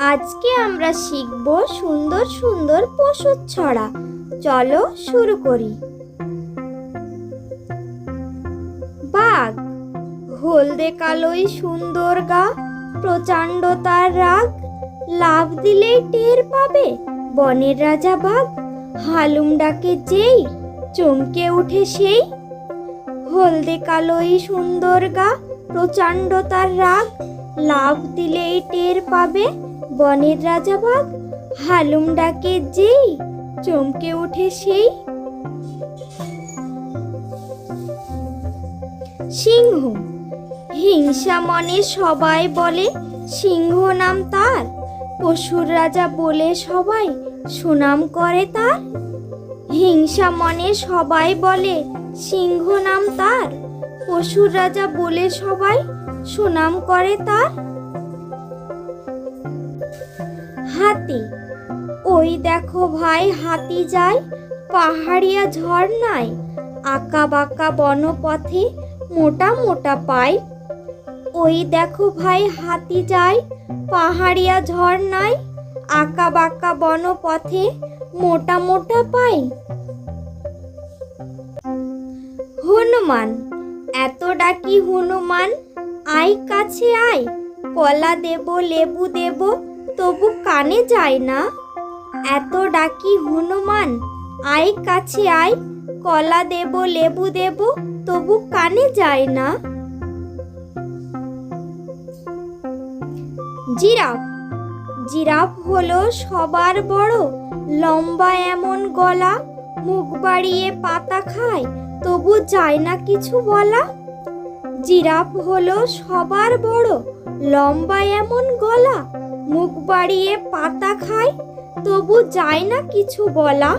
আজকে আমরা শিখব সুন্দর সুন্দর পশুর ছড়া। চলো শুরু করি। বাঘ, হলদে কালোই সুন্দর গা, প্রচণ্ড তার রাগ। লাভ দিলেই টের পাবে বনের রাজা বাঘ। হালুম ডাকে যেই, চমকে উঠে সেই। হলদে কালোই সুন্দর গা, প্রচণ্ড তার রাগ। লাভ দিলেই টের পাবে বনের রাজা বাঘ হালুম ডাকে যেই, চমকে উঠে সেই। সিংহ, হিংসা মনে সবাই বলে, সিংহ নাম তার। পশুর রাজা বলে সবাই, সুনাম করে তার। হিংসা মনে সবাই বলে, সিংহ নাম তার। পশুর রাজা বলে সবাই, সুনাম করে তার। হাতি? ওই দেখো ভাই, হাতি যায়। পাহাড়িয়া ঝর্ণায়। আঁকা বাঁকা বনপথে মোটা মোটা পায়। ওই দেখো ভাই, হাতি যায়। পাহাড়িয়া ঝর্ণায় আঁকা বাঁকা বনপথে মোটা মোটা পাই হনুমান, এত ডাকি হনুমান, আয় কাছে আয়। কলা দেব, লেবু দেব তবু কানে যায় না। এত ডাকি হনুমান, আয় কাছে আয়, কলা দেব, লেবু দেব, তবু কানে যায় না। জিরাফ জিরাফ হলো সবার বড়, লম্বা এমন গলা, মুখ বাড়িয়ে পাতা খায়, তবু যায় না কিছু বলা। জিরাফ হলো সবার বড়, লম্বা এমন গলা মুখ বাড়িয়ে পাতা খায় তবু যায় না কিছু বলা।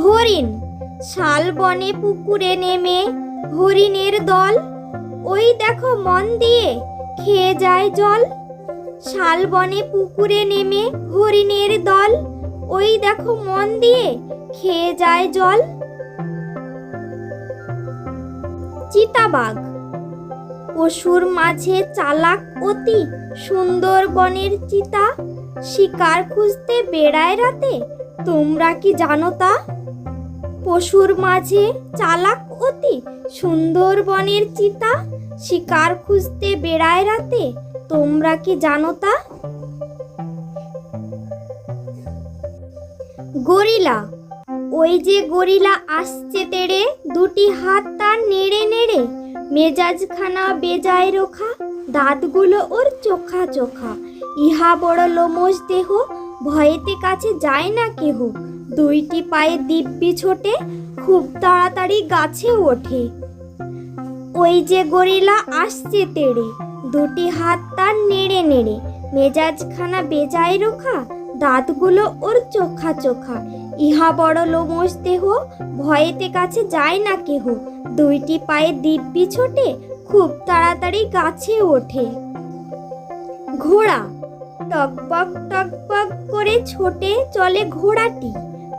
হরিণ, শাল বনে পুকুরে নেমে হরিণের দল। ওই দেখো মন দিয়ে খেয়ে যায় জল। শাল বনে পুকুরে নেমে হরিণের দল। ওই দেখো মন দিয়ে খেয়ে যায় জল। চিতাবাঘ পশুর মাঝে চালাক অতি সুন্দর বনের চিতা, শিকার খুঁজতে বেড়ায় রাতে, তোমরা কি জানো তা? পশুর মাঝে চালাক অতি সুন্দর বনের চিতা, শিকার খুঁজতে বেড়ায় রাতে, তোমরা কি জানো তা? গরিলা, ওই যে গরিলা আসছে তেড়ে, দুটি হাত তার নেড়ে মেজাজখানা বেজায় রোখা, দাঁতগুলো ওর চোখা চোখা। ইহা বড় লোমস দেহ, ভয়েতে কাছে যায় না কেহ। দুইটি পায়ে দিব্যি ছোটে, খুব তাড়াতাড়ি গাছে ওঠে। ওই যে গরিলা আসছে তেড়ে, দুটি হাত তার নেড়ে নেড়ে। মেজাজখানা বেজায় রোখা, দাঁতগুলো ওর চোখা চোখা। ইহা বড় লোমস দেহ, ভয়েতে কাছে যায় না কেহ। দুইটি পায়ে দিব্যি ছোটে, খুব তাড়াতাড়ি গাছে ওঠে। ঘোড়া, টকবক টকবক করে ছোটে চলে ঘোড়াটি।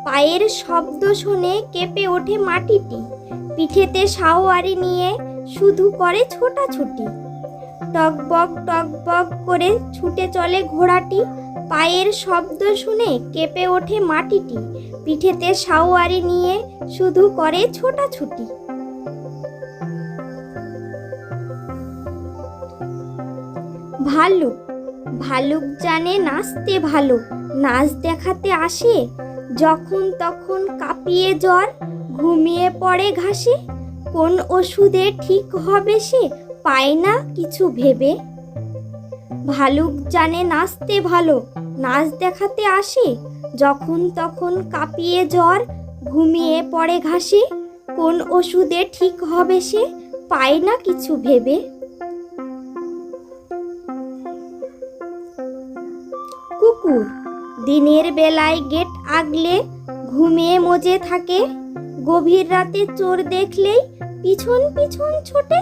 পায়ের শব্দ শুনে কেঁপে ওঠে মাটিটি। পিঠেতে সাওয়ারি নিয়ে শুধু করে ছোটাছুটি। টকবক টকবক করে ছুটে চলে ঘোড়াটি। পায়ের শব্দ শুনে কেঁপে ওঠে মাটিটি। পিঠেতে সাওয়ারি নিয়ে শুধু করে ছোটাছুটি। ভালুক ভালুক জানে নাচতে ভালো, নাচ দেখাতে আসে, যখন তখন কাঁপিয়ে জ্বর, ঘুমিয়ে পড়ে ঘাসে, কোন ওষুধে ঠিক হবে সে পায় না কিছু ভেবে। ভালুক জানে নাচতে ভালো, নাচ দেখাতে আসে, যখন তখন কাঁপিয়ে জ্বর, ঘুমিয়ে পড়ে ঘাসে, কোন ওষুধে ঠিক হবে সে পায় না কিছু ভেবে। কুকুর, দিনের বেলায় গেট আগলে ঘুমিয়ে মজে থাকে, গভীর রাতে চোর দেখলেই পিছন পিছন ছোটে,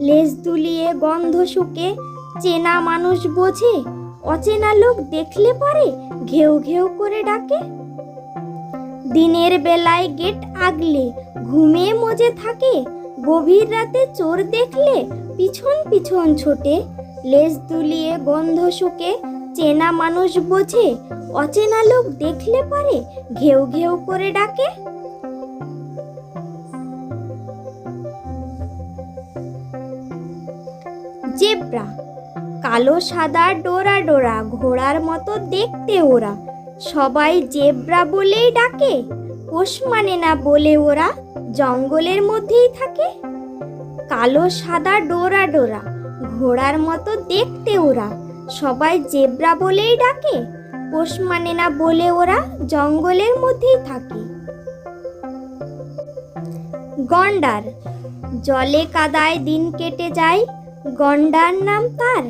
লেজ দুলিয়ে গন্ধ শুকে চেনা মানুষ বোঝে, অচেনা লোক দেখলে পরে ঘেউ ঘেউ করে ডাকে। দিনের বেলায় গেট আগলে ঘুমিয়ে মজে থাকে, গভীর রাতে চোর দেখলে পিছন পিছন ছোটে। লেজ দুলিয়ে গন্ধ শুকে, চেনা মানুষ বোঝে, অচেনা লোক দেখলে পারে ঘেউ ঘেউ করে ডাকে। জেব্রা কালো সাদা ডোরা ডোরা, ঘোড়ার মতো দেখতে ওরা। সবাই জেব্রা বলেই ডাকে, পোষ মানে না বলে ওরা, জঙ্গলের মধ্যেই থাকে। কালো সাদা ডোরা ডোরা, ঘোড়ার মতো দেখতে ওরা। সবাই জেব্রা বলেই ডাকে, পোষ মানে না বলে ওরা, জঙ্গলের মধ্যেই থাকে। গন্ডার, জলে কাদায় দিন কেটে যায় গন্ডার নাম তার।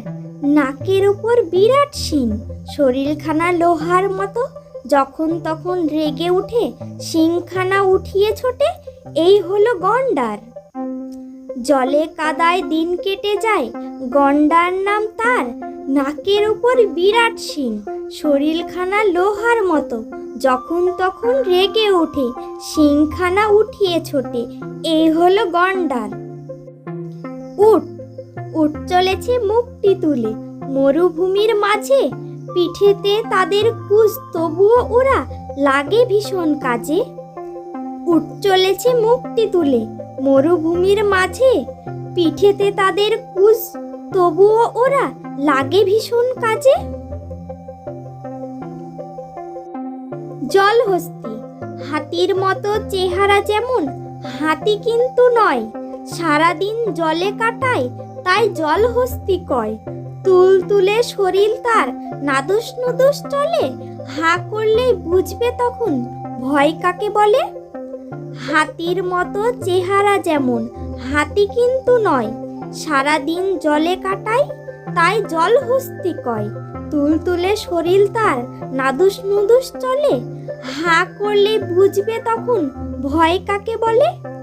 নাকের উপর বিরাট শিং। শরীরখানা লোহার মতো। যখন তখন রেগে উঠে শিংখানা উঠিয়ে ছোটে, এই হলো গন্ডার। জলে কাদায় দিন কেটে যায়, গন্ডার নাম তার। নাকের উপর বিরাট শিং। শরীরখানা লোহার মতো। যখন তখন রেগে ওঠে শিংখানা উঠিয়ে ছোটে, এই হলো গন্ডার। উট উট চলেছে মুক্তি তুলে। মরুভূমির মাঝে পিঠেতে তাদের কুস তবুও ওরা লাগে ভীষণ কাজে। উট চলেছে মুক্তি তুলে। মরুভূমির মাঝে পিঠেতে তাদের কুস তবুও ওরা লাগে ভীষণ কাজে। জল জলহস্তি। হাতির মতো চেহারা যেমন, হাতি কিন্তু নয়। সারাদিন জলে কাটায় তাই জলহস্তি কয়। তুল তুলে শরীর তার, নাদুস নুদুস চলে। হা করলেই বুঝবে তখন, ভয় কাকে বলে? হাতির মতো চেহারা যেমন, হাতি কিন্তু নয়। সারাদিন জলে কাটায়, তাই জলহস্তি কয়। তুল তুলে শরীর তার, নাদুস নুদুস চলে। হা করলে বুঝবে তখন, ভয় কাকে বলে?